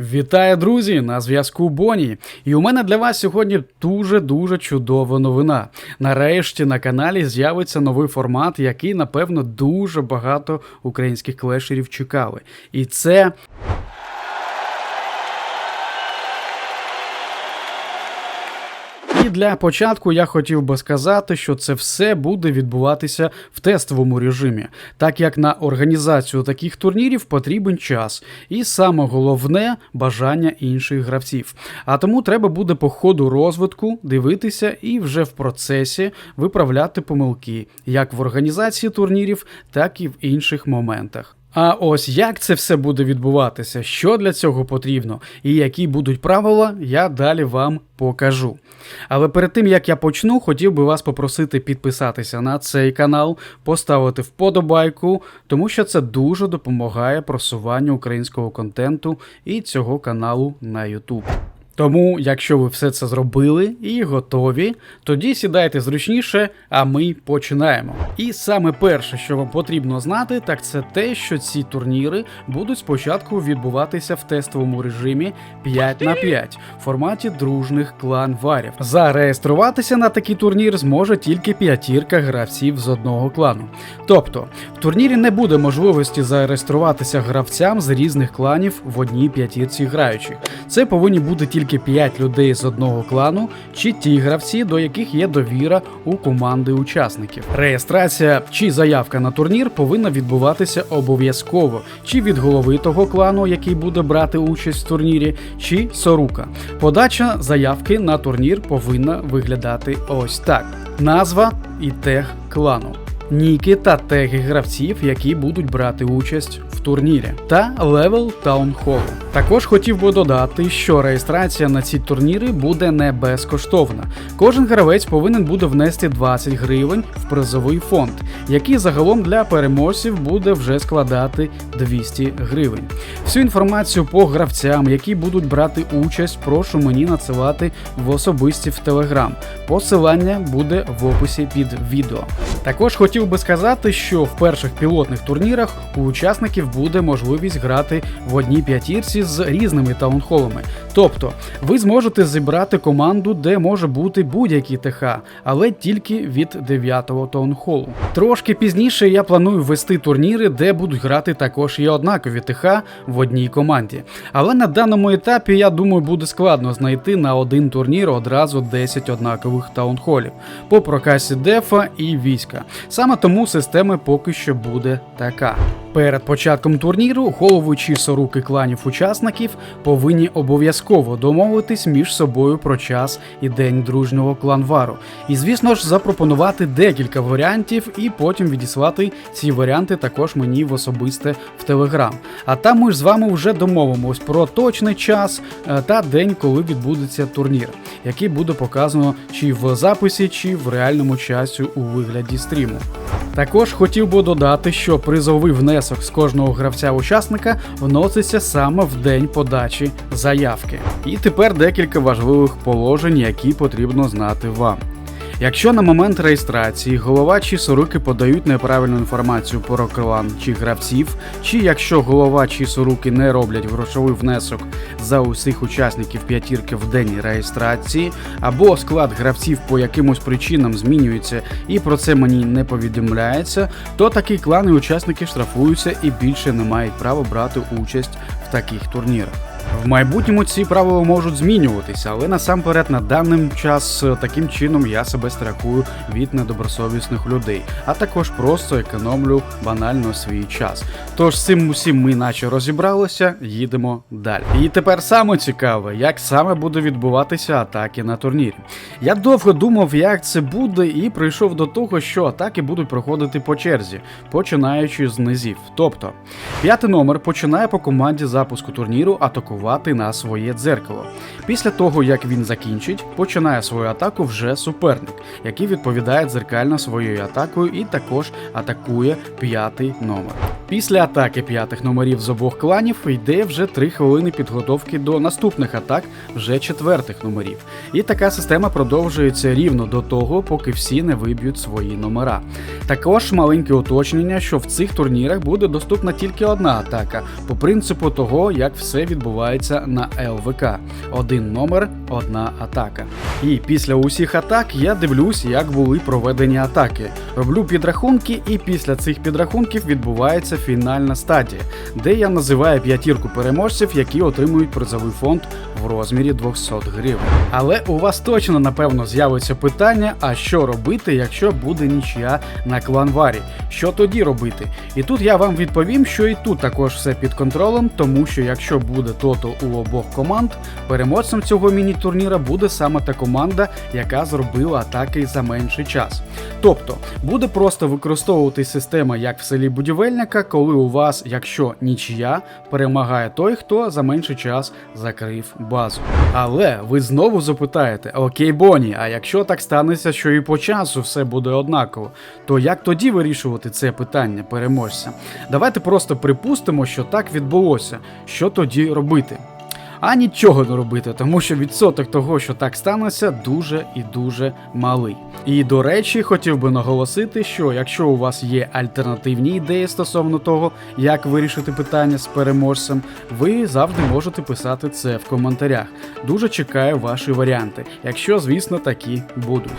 Вітаю, друзі! На зв'язку Боні. І у мене для вас сьогодні дуже дуже чудова новина. Нарешті на каналі з'явиться новий формат, який, напевно, дуже багато українських клешерів чекали. І це. І для початку я хотів би сказати, що це все буде відбуватися в тестовому режимі, так як на організацію таких турнірів потрібен час, і саме головне бажання інших гравців. А тому треба буде по ходу розвитку дивитися і вже в процесі виправляти помилки, як в організації турнірів, так і в інших моментах. А ось як це все буде відбуватися, що для цього потрібно і які будуть правила, я далі вам покажу. Але перед тим як я почну, хотів би вас попросити підписатися на цей канал, поставити вподобайку, тому що це дуже допомагає просуванню українського контенту і цього каналу на YouTube. Тому, якщо ви все це зробили і готові, тоді сідайте зручніше, а ми починаємо. І саме перше, що вам потрібно знати, так це те, що ці турніри будуть спочатку відбуватися в тестовому режимі 5 на 5 в форматі дружних клан варів. Зареєструватися на такий турнір зможе тільки п'ятірка гравців з одного клану. Тобто, в турнірі не буде можливості зареєструватися гравцям з різних кланів в одній п'ятірці граючих. Це повинні бути тільки 5 людей з одного клану, чи ті гравці, до яких є довіра у команди учасників. Реєстрація чи заявка на турнір повинна відбуватися обов'язково, чи від голови того клану, який буде брати участь в турнірі, чи сорука. Подача заявки на турнір повинна виглядати ось так: назва і тег клану. Ніки та теги гравців, які будуть брати участь в турнірі, та левел таунхолу. Також хотів би додати, що реєстрація на ці турніри буде не безкоштовна. Кожен гравець повинен буде внести 20 гривень в призовий фонд, який загалом для переможців буде вже складати 200 гривень. Всю інформацію по гравцям, які будуть брати участь, прошу мені надсилати в особисті в Телеграм. Посилання буде в описі під відео. Також хотів би сказати, що в перших пілотних турнірах у учасників буде можливість грати в одній п'ятірці з різними таунхолами. Тобто ви зможете зібрати команду, де може бути будь-який ТХ, але тільки від 9-го таунхолу. Трошки пізніше я планую ввести турніри, де будуть грати також і однакові ТХ в одній команді. Але на даному етапі, я думаю, буде складно знайти на один турнір одразу 10 однакових таунхолів по прокасі дефа і війська. Саме тому система поки що буде така. Перед початком турніру голови чи соруки кланів учасників повинні обов'язково домовитись між собою про час і день дружнього кланвару. І звісно ж запропонувати декілька варіантів і потім відіслати ці варіанти також мені в особисте в Телеграм. А там ми ж з вами вже домовимось про точний час е, та день, коли відбудеться турнір, який буде показано чи в записі, чи в реальному часі у вигляді стріму. Також хотів би додати, що призовий внесок з кожного гравця-учасника вноситься саме в день подачі заявки. І тепер декілька важливих положень, які потрібно знати вам. Якщо на момент реєстрації голова чи соруки подають неправильну інформацію про клан чи гравців, чи якщо голова чи соруки не роблять грошовий внесок за усіх учасників п'ятірки в день реєстрації, або склад гравців по якимось причинам змінюється і про це мені не повідомляється, то такі клани учасники штрафуються і більше не мають права брати участь в таких турнірах. В майбутньому ці правила можуть змінюватися, але насамперед на даний час е, таким чином я себе страхую від недобросовісних людей, а також просто економлю банально свій час. Тож з цим усім ми наче розібралися, їдемо далі. І тепер саме цікаве, як саме буде відбуватися атаки на турнірі. Я довго думав, як це буде, і прийшов до того, що атаки будуть проходити по черзі, починаючи з низів. Тобто, п'ятий номер починає по команді запуску турніру атакувати на своє дзеркало. Після того, як він закінчить, починає свою атаку вже суперник, який відповідає дзеркально своєю атакою і також атакує п'ятий номер. Після атаки п'ятих номерів з обох кланів йде вже 3 хвилини підготовки до наступних атак вже четвертих номерів. І така система продовжується рівно до того, поки всі не виб'ють свої номера. Також маленьке уточнення, що в цих турнірах буде доступна тільки одна атака, по принципу того, як все відбувається на ЛВК. Один номер, одна атака. І після усіх атак я дивлюсь, як були проведені атаки. Роблю підрахунки, і після цих підрахунків відбувається фінальна стадія, де я називаю п'ятірку переможців, які отримують призовий фонд в розмірі 200 гривень. Але у вас точно напевно з'явиться питання: а що робити, якщо буде нічия на кланварі? Що тоді робити? І тут я вам відповім, що і тут також все під контролем, тому що якщо буде тото у обох команд, переможцем цього міні-турніра буде саме та команда, яка зробила атаки за менший час. Тобто буде просто використовувати система як в селі будівельника, коли у вас, якщо нічия, перемагає той, хто за менший час закрив базу. Але ви знову запитаєте: Окей, Боні, а якщо так станеться, що і по часу все буде однаково, то як тоді вирішувати це питання переможця? Давайте просто припустимо, що так відбулося. Що тоді робити? А нічого не робити, тому що відсоток того, що так станеться, дуже і дуже малий. І до речі, хотів би наголосити, що якщо у вас є альтернативні ідеї стосовно того, як вирішити питання з переможцем, ви завжди можете писати це в коментарях. Дуже чекаю ваші варіанти, якщо, звісно, такі будуть.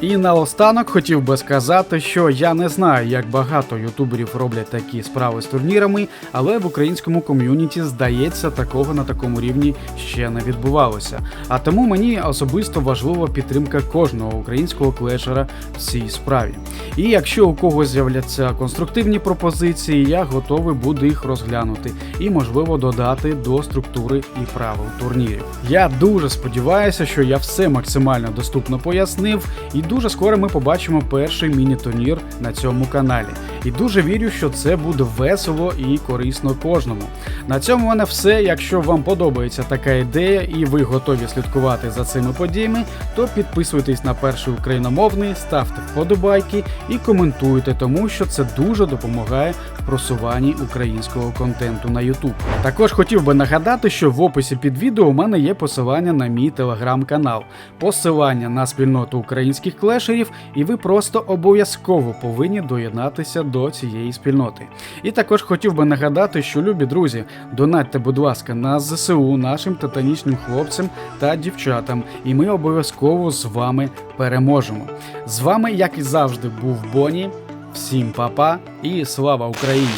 І наостанок хотів би сказати, що я не знаю, як багато ютуберів роблять такі справи з турнірами, але в українському ком'юніті, здається, такого на такому рівні ще не відбувалося. А тому мені особисто важлива підтримка кожного українського клешера в цій справі. І якщо у когось з'являться конструктивні пропозиції, я готовий буду їх розглянути і, можливо, додати до структури і правил турнірів. Я дуже сподіваюся, що я все максимально доступно пояснив, і дуже скоро ми побачимо перший міні-турнір на цьому каналі. І дуже вірю, що це буде весело і корисно кожному. На цьому в мене все. Якщо вам подобається така ідея і ви готові слідкувати за цими подіями, то підписуйтесь на перший україномовний, ставте вподобайки і коментуйте, тому що це дуже допомагає в просуванні українського контенту на YouTube. Також хотів би нагадати, що в описі під відео у мене є посилання на мій телеграм-канал, посилання на спільноту українських клешерів, і ви просто обов'язково повинні доєднатися до цієї спільноти. І також хотів би нагадати, що любі друзі, донатьте, будь ласка, на ЗСУ нашим титанічним хлопцям та дівчатам, і ми обов'язково з вами переможемо. З вами, як і завжди, був Боні. Всім па-па і слава Україні!